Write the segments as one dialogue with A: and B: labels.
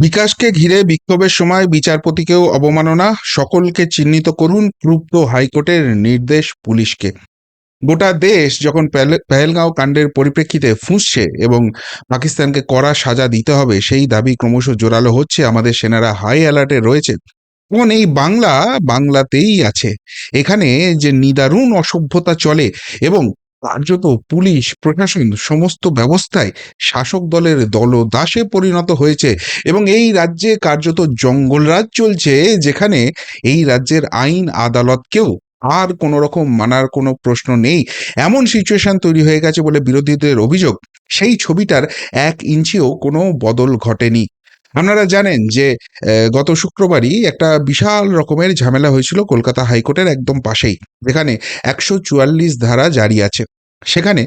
A: বিকাশকে ঘিরে বিক্ষোভের সময় বিচারপতিকেও অবমাননা, সকলকে চিহ্নিত করুন ক্রুব্ধ হাইকোর্টের নির্দেশ পুলিশকে। গোটা দেশ যখন পেহেল- পেহেলগাঁও কাণ্ডের পরিপ্রেক্ষিতে ফুঁসছে এবং পাকিস্তানকে কড়া সাজা দিতে হবে, সেই দাবি ক্রমশ জোরালো হচ্ছে, আমাদের সেনারা হাই অ্যালার্টে রয়েছে। যেমন এই বাংলা বাংলাতেই আছে। এখানে যে নিদারুণ অসভ্যতা চলে এবং কার্যত পুলিশ, প্রশাসন সমস্ত ব্যবস্থায় শাসক দলের দলদাসে পরিণত হয়েছে এবং এই রাজ্যে কার্যত জঙ্গলরাজ চলছে যেখানে এই রাজ্যের আইন আদালতকেও আর কোনো রকম মানার কোনো প্রশ্ন নেই। এমন সিচুয়েশন তৈরি হয়ে গেছে বলে বিরোধীদের অভিযোগ। সেই ছবিটার এক ইঞ্চিও কোনো বদল ঘটেনি। আপনারা জানেন যে গত শুক্রবারই একটা বিশাল রকমের ঝামেলা হয়েছিল কলকাতা হাইকোর্টের একদম পাশেই। যেখানে একশো চুয়াল্লিশ ধারা জারি আছে। সেখানে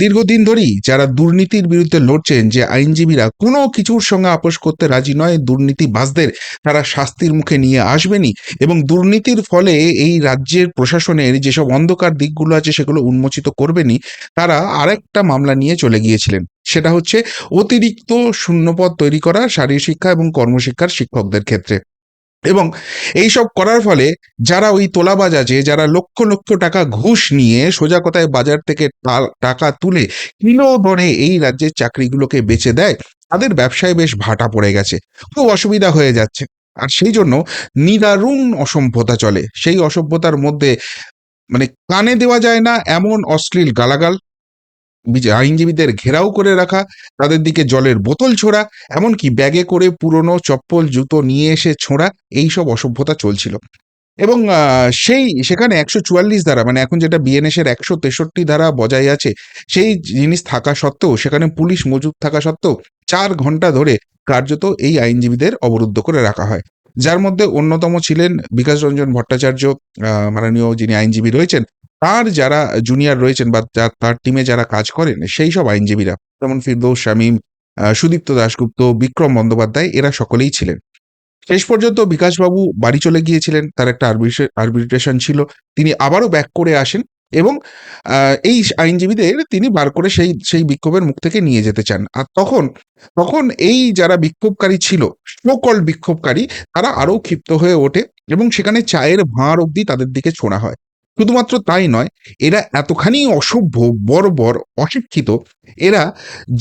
A: দীর্ঘদিন ধরেই যারা দুর্নীতির বিরুদ্ধে লড়ছেন যে আইনজীবীরা কোনো কিছুর সঙ্গে আপোষ করতে রাজি নয়, দুর্নীতিবাজদের তারা শাস্তির মুখে নিয়ে আসবেনই এবং দুর্নীতির ফলে এই রাজ্যের প্রশাসনের যেসব অন্ধকার দিকগুলো আছে সেগুলো উন্মোচিত করবেনই, তারা আরেকটা মামলা নিয়ে চলে গিয়েছিলেন। সেটা হচ্ছে অতিরিক্ত শূন্যপদ তৈরি করা শারীরিক শিক্ষা এবং কর্মশিক্ষার শিক্ষকদের ক্ষেত্রে। এবং এইসব করার ফলে যারা ওই তোলাবাজ আছে যারা লক্ষ লক্ষ টাকা ঘুষ নিয়ে সোজা কথায় বাজার থেকে টাকা তুলে কিলো দরে এই রাজ্যের চাকরিগুলোকে বেচে দেয়, তাদের ব্যবসায় বেশ ভাটা পড়ে গেছে। খুব অসুবিধা হয়ে যাচ্ছে। আর সেই জন্য নিদারুণ অসভ্যতা চলে। সেই অসভ্যতার মধ্যে মানে কানে দেওয়া যায় না, এমন অশ্লীল গালাগাল। আইনজীবীদের ঘেরাও করে রাখা, তাদের দিকে জলের বোতল ছোড়া, এমনকি ব্যাগে করে পুরনো চপ্পল, জুতো নিয়ে এসে ছোঁড়া এই সব অসভ্যতা চলছিল। এবং সেই, সেখানে একশো চুয়াল্লিশ ধারা মানে এখন যেটা বিএনএস এর একশো তেষট্টি ধারা বজায় আছে, সেই জিনিস থাকা সত্ত্বেও, সেখানে পুলিশ মজুদ থাকা সত্ত্বেও, চার ঘণ্টা ধরে কার্যত এই আইনজীবীদের অবরুদ্ধ করে রাখা হয়। যার মধ্যে অন্যতম ছিলেন বিকাশ রঞ্জন ভট্টাচার্য মাননীয় যিনি আইনজীবী রয়েছেন তার যারা জুনিয়র রয়েছেন বা তার টিমে যারা কাজ করেন, সেই সব আইনজীবীরা, যেমন ফিরদৌস, শামীম সুদীপ্ত দাশগুপ্ত, বিক্রম বন্দ্যোপাধ্যায়, এরা সকলেই ছিলেন। শেষ পর্যন্ত বিকাশবাবু বাড়ি চলে গিয়েছিলেন, তার একটা আরবিট্রেশন ছিল। তিনি আবারও ব্যাক করে আসেন এবং এই আইনজীবীদের তিনি বার করে সেই সেই বিক্ষোভের মুখ থেকে নিয়ে যেতে চান। আর তখন তখন এই যারা বিক্ষোভকারী ছিল সকল বিক্ষোভকারী, তারা আরও ক্ষিপ্ত হয়ে ওঠে এবং সেখানে চায়ের ভাঁড় অবধি তাদের দিকে ছোঁড়া হয়। শুধুমাত্র তাই নয়, এরা এতখানি অসভ্য, বর্বর, অশিক্ষিত, এরা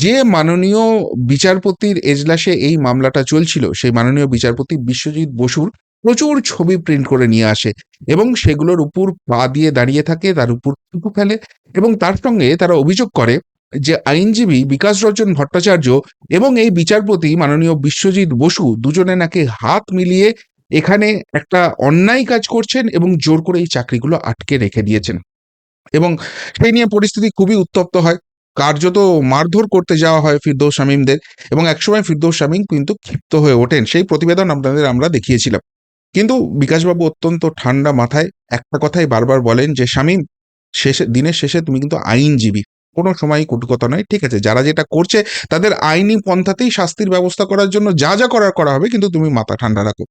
A: যে মাননীয় বিচারপতির এজলাসে এই মামলাটা চলছিল, সেই মাননীয় বিচারপতি বিশ্বজিৎ বসুর প্রচুর ছবি প্রিন্ট করে নিয়ে আসে এবং সেগুলোর উপর পা দিয়ে দাঁড়িয়ে থাকে, তার উপর থুতু ফেলে এবং তার সঙ্গে তারা অভিযোগ করে যে আইনজীবী বিকাশ রঞ্জন ভট্টাচার্য এবং এই বিচারপতি মাননীয় বিশ্বজিৎ বসু দুজনে নাকি হাত মিলিয়ে এখানে একটা অন্যায় কাজ করছেন এবং জোর করে এই চাকরিগুলো আটকে রেখে দিয়েছেন। এবং সেই নিয়ে পরিস্থিতি খুবই উত্তপ্ত হয়। কার্যত মারধর করতে যাওয়া হয় ফিরদৌস শামীমদের এবং একসময় ফিরদৌস শামীম কিন্তু ক্ষিপ্ত হয়ে ওঠেন। সেই প্রতিবেদন আপনাদের আমরা দেখিয়েছিলাম। কিন্তু বিকাশবাবু অত্যন্ত ঠান্ডা মাথায় একটা কথাই বারবার বলেন যে, শামীম, শেষে, দিনের শেষে তুমি কিন্তু আইনজীবী। কোনো সময় কটুকতা নয়। ঠিক আছে, যারা যেটা করছে, তাদের আইনি পন্থাতেই শাস্তির ব্যবস্থা করার জন্য যা যা করার করা হবে, কিন্তু তুমি মাথা ঠান্ডা রাখো।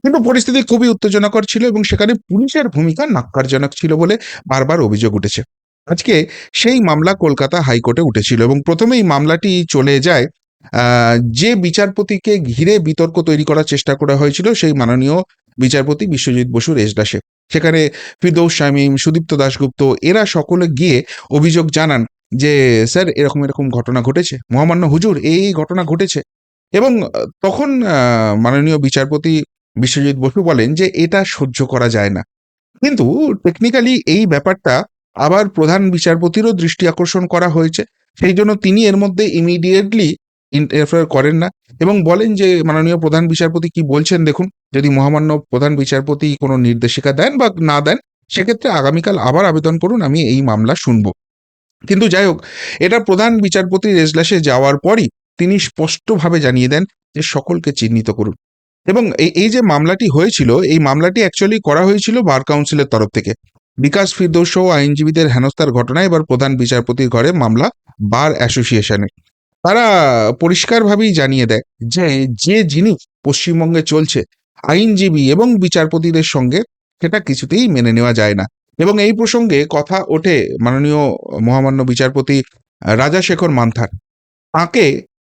A: কিন্তু পরিস্থিতি খুবই উত্তেজনাকর ছিল এবং সেখানে পুলিশের ভূমিকা নাক্কারজনক ছিল বলে বারবার অভিযোগ উঠেছে। আজকে সেই মামলা কলকাতা হাইকোর্টে উঠেছিল এবং প্রথমেই মামলাটি চলে যায় যে বিচারপতিকে ঘিরে বিতর্ক তৈরি করার চেষ্টা করা হয়েছিল সেই মাননীয় বিচারপতি বিশ্বজিৎ বসুর এজলাসে। সেখানে ফিরদৌস শামীম, সুদীপ্ত দাশগুপ্ত এরা সকলে গিয়ে অভিযোগ জানান যে, স্যার, এরকম এরকম ঘটনা ঘটেছে। মহামান্য হুজুর, এই ঘটনা ঘটেছে। এবং তখন মাননীয় বিচারপতি বিশ্বজিৎ বসু বলেন যে এটা সহ্য করা যায় না। কিন্তু টেকনিক্যালি এই ব্যাপারটা আবার প্রধান বিচারপতিরও দৃষ্টি আকর্ষণ করা হয়েছে। সেই জন্য তিনি এর মধ্যে ইমিডিয়েটলি ইন্টারফেয়ার করেন না এবং বলেন যে মাননীয় প্রধান বিচারপতি কি বলছেন দেখুন, যদি মহামান্য প্রধান বিচারপতি কোনো নির্দেশিকা দেন বা না দেন, সেক্ষেত্রে আগামীকাল আবার আবেদন করুন, আমি এই মামলা শুনব। কিন্তু যাই হোক, এটা প্রধান বিচারপতির এজলাসে যাওয়ার পরই তিনি স্পষ্টভাবে জানিয়ে দেন যে সকলকে চিহ্নিত করুন। এবং এই যে মামলাটি হয়েছিল, এই মামলাটি অ্যাকচুয়ালি করা হয়েছিল বার কাউন্সিলের তরফ থেকে। বিকাশ ফিরদৌস সহ আইনজীবীদের হেনস্থার ঘটনায় এবার প্রধান বিচারপতির ঘরে মামলা বার অ্যাসোসিয়েশনে তারা পরিষ্কারভাবেই জানিয়ে দেয় যে যে জিনিস পশ্চিমবঙ্গে চলছে, আইনজীবী এবং বিচারপতিদের সঙ্গে সেটা কিছুতেই মেনে নেওয়া যায় না। এবং এই প্রসঙ্গে কথা ওঠে মাননীয় মহামান্য বিচারপতি রাজাশেখর মান্থার। তাঁকে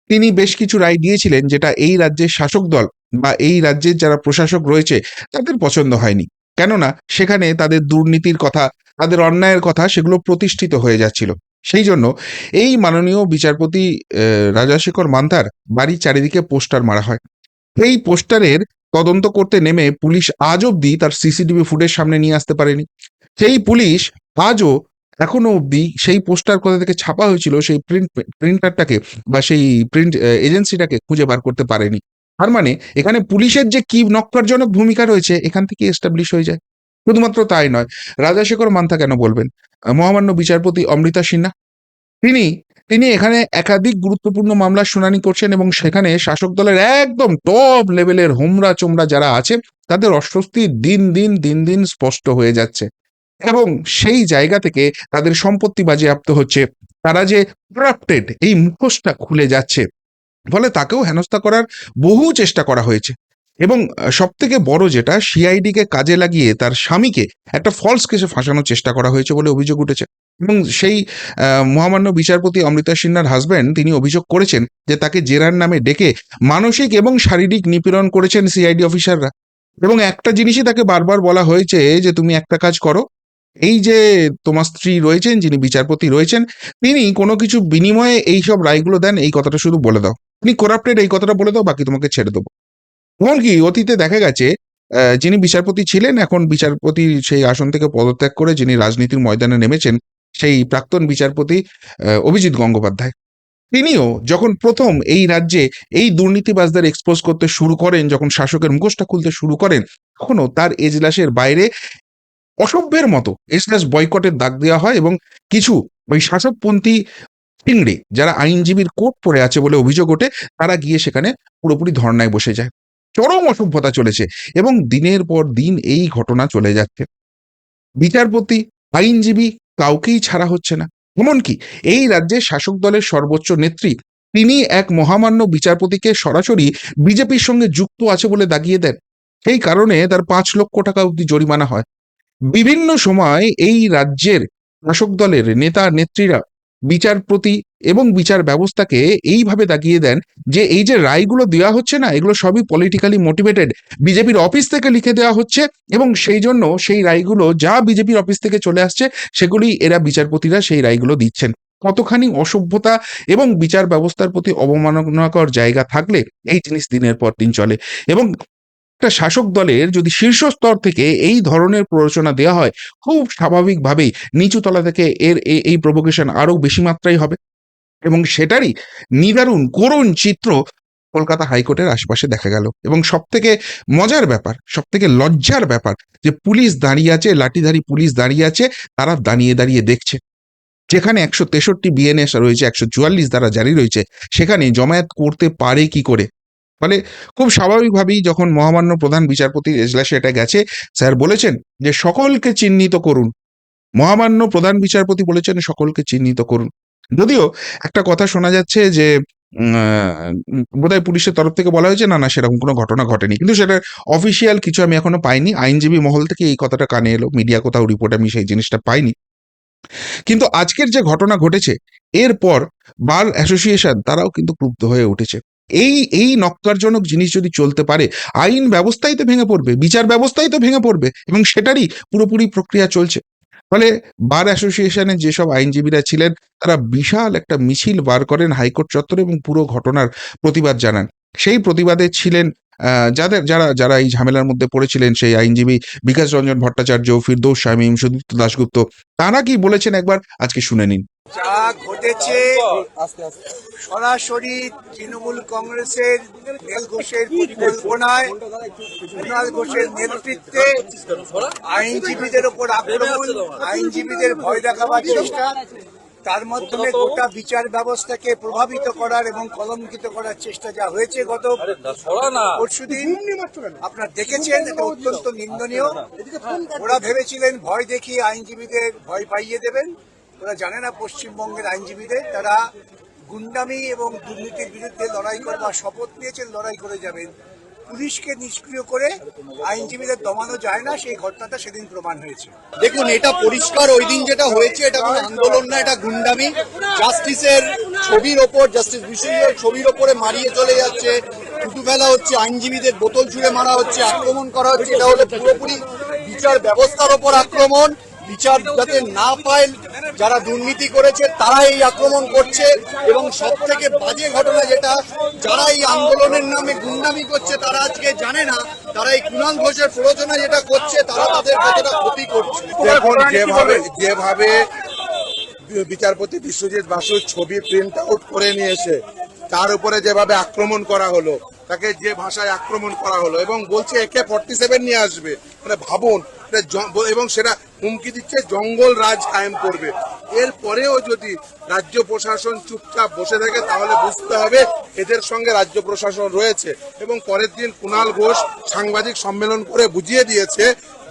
A: তিনি বেশ কিছু রায় দিয়েছিলেন, যেটা এই রাজ্যের শাসক দল বা এই রাজ্যের যারা প্রশাসক রয়েছে, তাদের পছন্দ হয়নি। কেননা, সেখানে তাদের দুর্নীতির কথা, তাদের অন্যায়ের কথা সেগুলো প্রতিষ্ঠিত হয়ে যাচ্ছিল। সেই জন্য এই মাননীয় বিচারপতি রাজাশেখর মান্তার বাড়ির চারিদিকে পোস্টার মারা হয়। এই পোস্টারের তদন্ত করতে নেমে পুলিশ আজ অবধি তার সিসিটিভি ফুটেজ সামনে নিয়ে আসতে পারেনি। সেই পুলিশ আজও এখনও অবধি সেই পোস্টার কোথা থেকে ছাপা হয়েছিল সেই প্রিন্ট, প্রিন্টারটাকে বা সেই প্রিন্ট এজেন্সিটাকে খুঁজে বার করতে পারেনি। তার মানে এখানে পুলিশের যে কি নক্কারজনক ভূমিকা রয়েছে, এখান থেকে এস্টাবলিশ হয়ে যায়। শুধুমাত্র তাই নয়, রাজাশেখর মান্থা কেন বলবেন? মহামান্য বিচারপতি অমৃতা সিনহা, তিনি তিনি এখানে একাধিক গুরুত্বপূর্ণ মামলার শুনানি করছেন এবং সেখানে শাসক দলের একদম টপ লেভেলের হোমরা চোমরা যারা আছে তাদের অস্বস্তি দিন দিন দিন দিন স্পষ্ট হয়ে যাচ্ছে। এবং সেই জায়গা থেকে তাদের সম্পত্তি বাজেয়াপ্ত হচ্ছে। তারা যে করাপ্টেড এই মুখোশটা খুলে যাচ্ছে। ফলে তাকেও হেনস্থা করার বহু চেষ্টা করা হয়েছে। এবং সব থেকে বড় যেটা সিআইডি কে কাজে লাগিয়ে তার স্বামীকে একটা ফলস কেসে ফাঁসানোর চেষ্টা করা হয়েছে বলে অভিযোগ উঠেছে। এবং সেই মহামান্য বিচারপতি অমৃতা সিনহার হাজব্যান্ড তিনি অভিযোগ করেছেন যে তাকে জেরার নামে ডেকে মানসিক এবং শারীরিক নিপীড়ন করেছেন সিআইডি অফিসাররা। এবং একটা জিনিসই তাকে বারবার বলা হয়েছে যে, তুমি একটা কাজ করো। এই যে তোমার স্ত্রী রয়েছেন, যিনি বিচারপতি রয়েছেন, তিনি কোনো কিছু বিনিময়ে এই সব রায়গুলো দেন, এই কথাটা শুধু বলে দাও। তুমি করাপ্টেড এই কথাটা বলে দাও, বাকি তোমাকে ছেড়ে দেবো। এমনকি অতীতে দেখা গেছে যিনি বিচারপতি ছিলেন, এখন বিচারপতি সেই আসন থেকে পদত্যাগ করে যিনি রাজনীতির ময়দানে নেমেছেন, সেই প্রাক্তন বিচারপতি অভিজিৎ গঙ্গোপাধ্যায়। তিনিও যখন প্রথম এই রাজ্যে এই দুর্নীতিবাজদের এক্সপোজ করতে শুরু করেন, যখন শাসকের মুখোশটা খুলতে শুরু করেন, তখনও তার এজলাসের বাইরে অসভ্যের মতো এজলাস বয়কটের দাগ দেওয়া হয় এবং কিছু ওই শাসকপন্থী চিংড়ি যারা আইনজীবীর কোট পড়ে আছে বলে অভিযোগ ওঠে, তারা গিয়ে সেখানে পুরোপুরি ধর্নায় বসে যায়। চরম অসভ্যতা চলেছে এবং দিনের পর দিন এই ঘটনা চলে যাচ্ছে। বিচারপতি, আইনজীবী কাউকেই ছাড়া হচ্ছে না। এমনকি এই রাজ্যের শাসক দলের সর্বোচ্চ নেত্রী, তিনি এক মহামান্য বিচারপতিকে সরাসরি বিজেপির সঙ্গে যুক্ত আছে বলে দাগিয়ে দেন। সেই কারণে তার পাঁচ লক্ষ টাকা অবধি জরিমানা হয়। বিভিন্ন সময় এই রাজ্যের শাসক দলের নেতা নেত্রীরা বিচারপতি এবং বিচার ব্যবস্থাকে এইভাবে দাগিয়ে দেন যে এই যে রায়গুলো দেওয়া হচ্ছে না, এগুলো সবই পলিটিক্যালি মোটিভেটেড বিজেপির অফিস থেকে লিখে দেওয়া হচ্ছে এবং সেই জন্য সেই রায়গুলো, যা বিজেপির অফিস থেকে চলে আসছে, সেগুলি এরা বিচারপতিরা সেই রায়গুলো দিচ্ছেন। কতখানি অসভ্যতা এবং বিচার ব্যবস্থার প্রতি অবমাননাকর জায়গা থাকলে এই জিনিস দিনের পর দিন চলে। এবং একটা শাসক দলের যদি শীর্ষ স্তর থেকে এই ধরনের প্ররোচনা দেওয়া হয়, খুব স্বাভাবিকভাবেই নিচু তলা থেকে এর এই প্রভোকেশন আরও বেশি মাত্রায় হবে। এবং সেটারই নিদারুণ করুণ চিত্র কলকাতা হাইকোর্টের আশপাশে দেখা গেল। এবং সব থেকে মজার ব্যাপার সব থেকে লজ্জার ব্যাপার যে পুলিশ দাঁড়িয়ে আছে, লাঠিধারী পুলিশ দাঁড়িয়ে আছে, তারা দাঁড়িয়ে দাঁড়িয়ে দেখছে। যেখানে একশো তেষট্টি বিএনএস রয়েছে, একশো চুয়াল্লিশ দ্বারা জারি রয়েছে, সেখানে জমায়েত করতে পারে কি করে? ফলে খুব স্বাভাবিকভাবেই যখন মহামান্য প্রধান বিচারপতির এজলাসে এটা গেছে, স্যার বলেছেন যে সকলকে চিহ্নিত করুন। মহামান্য প্রধান বিচারপতি বলেছেন সকলকে চিহ্নিত করুন। যদিও একটা কথা শোনা যাচ্ছে যে বোধহয় পুলিশের তরফ থেকে বলা হয়েছে, না না, সেরকম কোনো ঘটনা ঘটেনি। কিন্তু সেটা অফিসিয়াল কিছু আমি এখনও পাইনি। আইনজীবী মহল থেকে এই কথাটা কানে এলো মিডিয়া কোথাও রিপোর্ট আমি সেই জিনিসটা পাইনি। কিন্তু আজকের যে ঘটনা ঘটেছে, এরপর বার অ্যাসোসিয়েশন তারাও কিন্তু ক্রুব্ধ হয়ে উঠেছে। এই এই নক্কারজনক জিনিস যদি চলতে পারে, আইন ব্যবস্থাই তো ভেঙে পড়বে, বিচার ব্যবস্থাই তো ভেঙে পড়বে এবং সেটারই পুরোপুরি প্রক্রিয়া চলছে। ফলে বার অ্যাসোসিয়েশনের যেসব আইনজীবীরা ছিলেন, তারা বিশাল একটা মিছিল বার করেন হাইকোর্ট চত্বরে এবং পুরো ঘটনার প্রতিবাদ জানান। সেই প্রতিবাদে ছিলেন যাদের, যারা যারা এই ঝামেলার মধ্যে পড়েছিলেন, সেই আইনজীবী বিকাশ রঞ্জন ভট্টাচার্য, ফিরদৌস শামীম, সুদীপ্ত দাশগুপ্ত, তারা কি বলেছেন একবার আজকে শুনে নিন।
B: যা ঘটেছে সরাসরি তৃণমূল কংগ্রেসের নেল ঘোষের পরিকল্পনায় কুণাল ঘোষের নেতৃত্বে আইনজীবীদের ওপর আক্রমণ আইনজীবীদের ভয় দেখাবার চেষ্টা তার মাধ্যমে গোটা বিচার ব্যবস্থাকে প্রভাবিত করার এবং কলঙ্কিত করার চেষ্টা যা হয়েছে গত পরশুদিন। আপনারা দেখেছেন এটা অত্যন্ত নিন্দনীয়। ওরা ভেবেছিলেন ভয় দেখিয়ে আইনজীবীদের ভয় পাইয়ে দেবেন। ওরা জানে না পশ্চিমবঙ্গের আইনজীবীদের, তারা গুন্ডামি এবং দুর্নীতির বিরুদ্ধে লড়াই করবার শপথ নিয়েছেন লড়াই করে যাবেন। পুলিশকে নিষ্ক্রিয় করে আইনজীবীদের দমানো যায় না, সেই ঘটনাটা সেদিন প্রমাণ হয়েছে।
C: দেখুন, এটা পরিষ্কার ওই দিন যেটা হয়েছে, এটা কোনো আন্দোলন না, এটা গুন্ডামি। জাস্টিসের ছবির ওপর, জাস্টিস বিশ্বজিতের ছবির ওপরে মারিয়ে চলে যাচ্ছে। থুতু ফেলা হচ্ছে আইনজীবীদের বোতল ছুঁড়ে মারা হচ্ছে, আক্রমণ করা হচ্ছে। এটা হলো পুরোপুরি বিচার ব্যবস্থার ওপর আক্রমণ। বিচার যাতে না পায়, যারা দুর্নীতি করেছে তারা এই আক্রমণ করছে। এবং সব থেকে বাজে ঘটনা যেটা, যারা এই আন্দোলনের নামে গুন্ডামি করছে, তারা আজকে জানে না। তারা এই কুণাল ঘোষের প্ররোচনা যেটা করছে, তারা তাদের কতটা ক্ষতি করছে।
D: দেখুন, যেভাবে যেভাবে বিচারপতি বিশ্বজিৎ বাসুর ছবি প্রিন্ট আউট করে নিয়েছে, তার উপরে যেভাবে আক্রমণ করা হলো, তাকে যে ভাষায় আক্রমণ করা হলো, এবং বলছে একে ফর্টি সেভেন নিয়ে আসবে। মানে ভাবুন এবং সেটা হুমকি দিচ্ছে, জঙ্গল রাজ কায়েম করবে। এরপরেও যদি রাজ্য প্রশাসন চুপচাপ বসে থাকে, তাহলে বুঝতে হবে এদের সঙ্গে রাজ্য প্রশাসন রয়েছে। এবং পরের দিন কুণাল ঘোষ সাংবাদিক সম্মেলন করে বুঝিয়ে দিয়েছে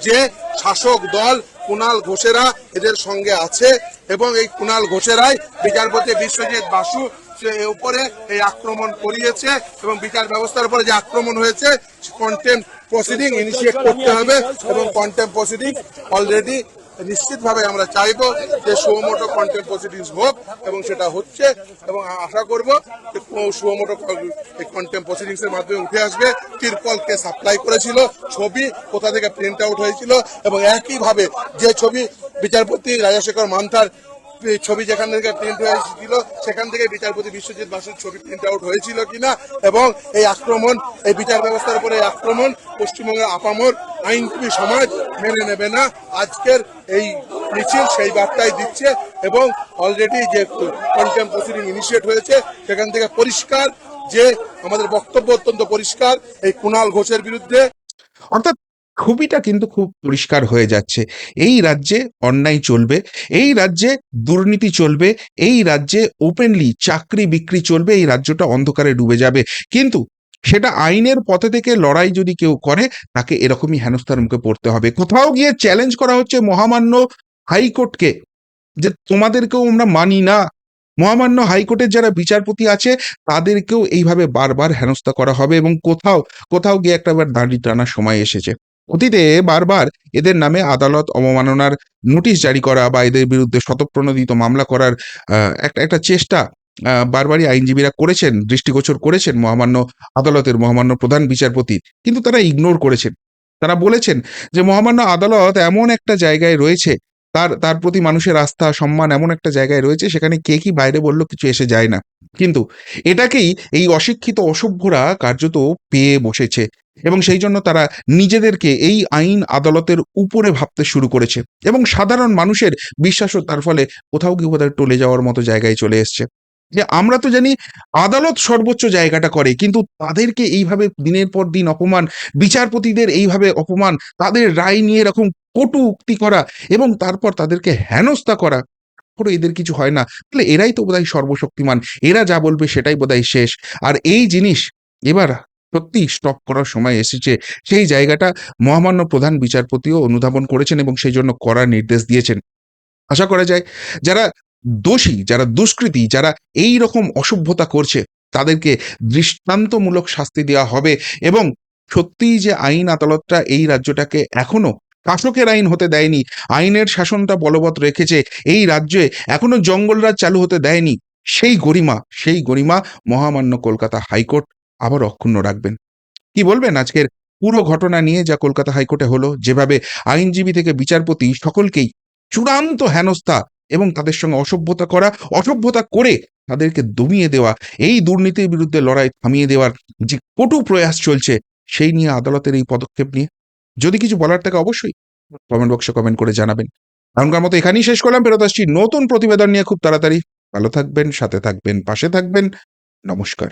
D: যে শাসক দল কুণাল ঘোষেরা এদের সঙ্গে আছে এবং এই কুণাল ঘোষেরাই বিচারপতি বিশ্বজিৎ বাসু উপরে এই আক্রমণ করিয়েছে এবং বিচার ব্যবস্থার উপরে যে আক্রমণ হয়েছে কন্টেম্প প্রসিডিং ইনিশিয়েট করতে হবে এবং কন্টেম্প প্রসিডিং অলরেডি নিশ্চিতভাবে আমরা চাইব যে সুমোটো কন্টেম্প প্রসিডিংস হোক এবং সেটা হচ্ছে এবং আশা করব যে সুমোটো কন্টেম্প প্রসিডিংস এর মাধ্যমে উঠে আসবে। তিরপলকে সাপ্লাই করেছিল, ছবি কোথা থেকে প্রিন্ট আউট হয়েছিল এবং একইভাবে যে ছবি বিচারপতি রাজাশেখর মান্থার ছবি যেখান থেকে প্রিন্ট হয়েছিল সেখান থেকে বিচারপতি বিশ্বজিৎ বাসুর ছবি প্রিন্ট আউট হয়েছিল কিনা এবং এই আক্রমণ, এই বিচার ব্যবস্থার উপরে আক্রমণ পশ্চিমবঙ্গের আপামর আইনজীবী সমাজ মেনে নেবে না। আজকের এই মিছিল সেই বার্তাই দিচ্ছে এবং অলরেডি যে কন্টেম্প প্রসিডিং ইনিশিয়েট হয়েছে, সেখান থেকে পরিষ্কার যে আমাদের বক্তব্য অত্যন্ত পরিষ্কার, এই কুণাল ঘোষের বিরুদ্ধে।
A: অর্থাৎ ছবিটা কিন্তু খুব পরিষ্কার হয়ে যাচ্ছে। এই রাজ্যে অন্যায় চলবে, এই রাজ্যে দুর্নীতি চলবে, এই রাজ্যে ওপেনলি চাকরি বিক্রি চলবে, এই রাজ্যটা অন্ধকারে ডুবে যাবে। কিন্তু সেটা আইনের পথে থেকে লড়াই যদি কেউ করে, তাকে এরকমই হেনস্থার মুখে পড়তে হবে। কোথাও গিয়ে চ্যালেঞ্জ করা হচ্ছে মহামান্য হাইকোর্টকে যে তোমাদেরকেও আমরা মানি না। মহামান্য হাইকোর্টের যারা বিচারপতি আছে, তাদেরকেও এইভাবে বারবার হেনস্থা করা হবে এবং কোথাও কোথাও গিয়ে একটা বার দাঁড়ি টানার সময় এসেছে। অতীতে বারবার এদের নামে আদালত অবমাননার নোটিশ জারি করা বা এদের বিরুদ্ধে শতপ্রণোদিত মামলা করার একটা একটা চেষ্টা বারবারই আইনজীবীরা করেছেন, দৃষ্টিগোচর করেছেন মহামান্য আদালতের মহামান্য প্রধান বিচারপতি। কিন্তু তারা ইগনোর করেছেন। তারা বলেছেন যে মহামান্য আদালত এমন একটা জায়গায় রয়েছে, তার তার প্রতি মানুষের আস্থা, সম্মান এমন একটা জায়গায় রয়েছে, সেখানে কে কি বাইরে বলল কিছু এসে যায় না। কিন্তু এটাকেই এই অশিক্ষিত অসভ্যরা কার্যত পেয়ে বসেছে। এবং সেই জন্য তারা নিজেদেরকে এই আইন আদালতের উপরে ভাবতে শুরু করেছে এবং সাধারণ মানুষের বিশ্বাসও তার ফলে কোথাও কি বোধহয় টলে যাওয়ার মতো জায়গায় চলে এসছে। যে আমরা তো জানি আদালত সর্বোচ্চ জায়গাটা করে, কিন্তু তাদেরকে এইভাবে দিনের পর দিন অপমান, বিচারপতিদের এইভাবে অপমান, তাদের রায় নিয়ে এরকম কটু উক্তি করা এবং তারপর তাদেরকে হেনস্থা করা তারপরে এদের কিছু হয় না। তাহলে এরাই তো বোধহয় সর্বশক্তিমান, এরা যা বলবে সেটাই বোধহয় শেষ। আর এই জিনিস, এবার সত্যি স্টপ করার সময় এসেছে। সেই জায়গাটা মহামান্য প্রধান বিচারপতিও অনুধাবন করেছেন এবং সেই জন্য করার নির্দেশ দিয়েছেন। আশা করা যায় যারা দোষী, যারা দুষ্কৃতী, যারা এই রকম অসভ্যতা করছে, তাদেরকে দৃষ্টান্তমূলক শাস্তি দেওয়া হবে এবং সত্যিই যে আইন আদালতটা এই রাজ্যটাকে এখনও শাসকের আইন হতে দেয়নি, আইনের শাসনটা বলবৎ রেখেছে, এই রাজ্যে এখনও জঙ্গলরাজ চালু হতে দেয়নি, সেই গরিমা সেই গরিমা মহামান্য কলকাতা হাইকোর্ট আবার অক্ষুণ্ণ রাখবেন। কি বলবেন আজকের পুরো ঘটনা নিয়ে যা কলকাতা হাইকোর্টে হলো? যেভাবে আইনজীবী থেকে বিচারপতি সকলকেই চূড়ান্ত হেনস্থা এবং তাদের সঙ্গে অসভ্যতা করা, অসভ্যতা করে তাদেরকে দমিয়ে দেওয়া, এই দুর্নীতির বিরুদ্ধে লড়াই থামিয়ে দেওয়ার যে কটু প্রয়াস চলছে, সেই নিয়ে আদালতের এই পদক্ষেপ নিয়ে। যদি কিছু বলার থাকে অবশ্যই কমেন্ট বক্সে কমেন্ট করে জানাবেন। এখনকার মতো এখানেই শেষ করলাম, ফেরত আসছি নতুন প্রতিবেদন নিয়ে খুব তাড়াতাড়ি। ভালো থাকবেন, সাথে থাকবেন, পাশে থাকবেন। নমস্কার।